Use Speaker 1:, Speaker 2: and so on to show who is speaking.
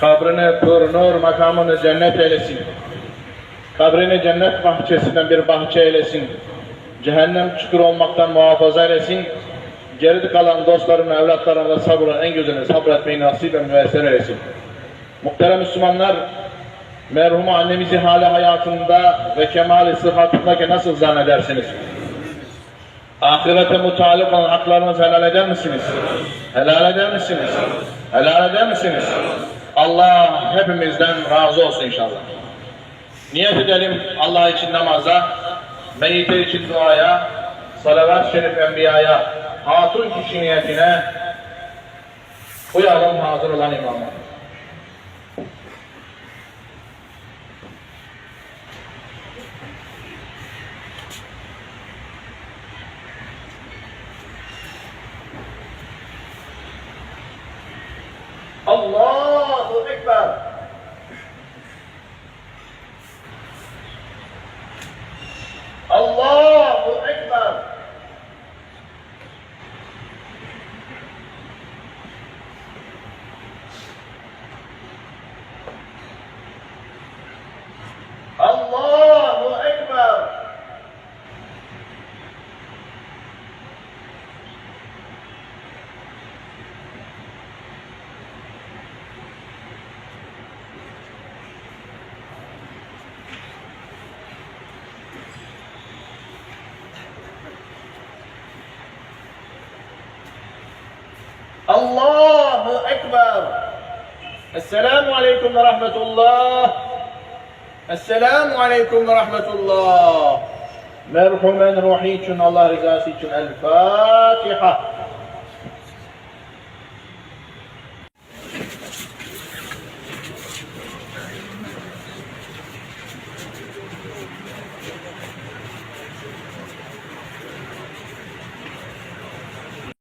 Speaker 1: Kabrini pür nur, makamını cennet eylesin. Kabrini cennet bahçesinden bir bahçe eylesin. Cehennem çukur olmaktan muhafaza eylesin. Geride kalan dostlarına, evlatlarına sabrın en güzelini sabretmeyi nasip ve müessir eylesin. Muhterem Müslümanlar, merhum annemizi hali hayatında ve kemali sıhhatındaki nasıl zannedersiniz? Ahirete mutalip olan haklarınızı helal eder misiniz? Helal eder misiniz? Helal eder misiniz? Allah hepimizden razı olsun inşallah. Niyet edelim Allah için namaza, meyyite için duaya, salavat-ı şerif enbiyaya, hatun kişi niyetine uyalım hazır olan imamlar. Allahu Akbar. الله أكبر. السلام عليكم ورحمة الله. السلام عليكم ورحمة الله. مرحوما روحي الله رزاسي الفاتحة.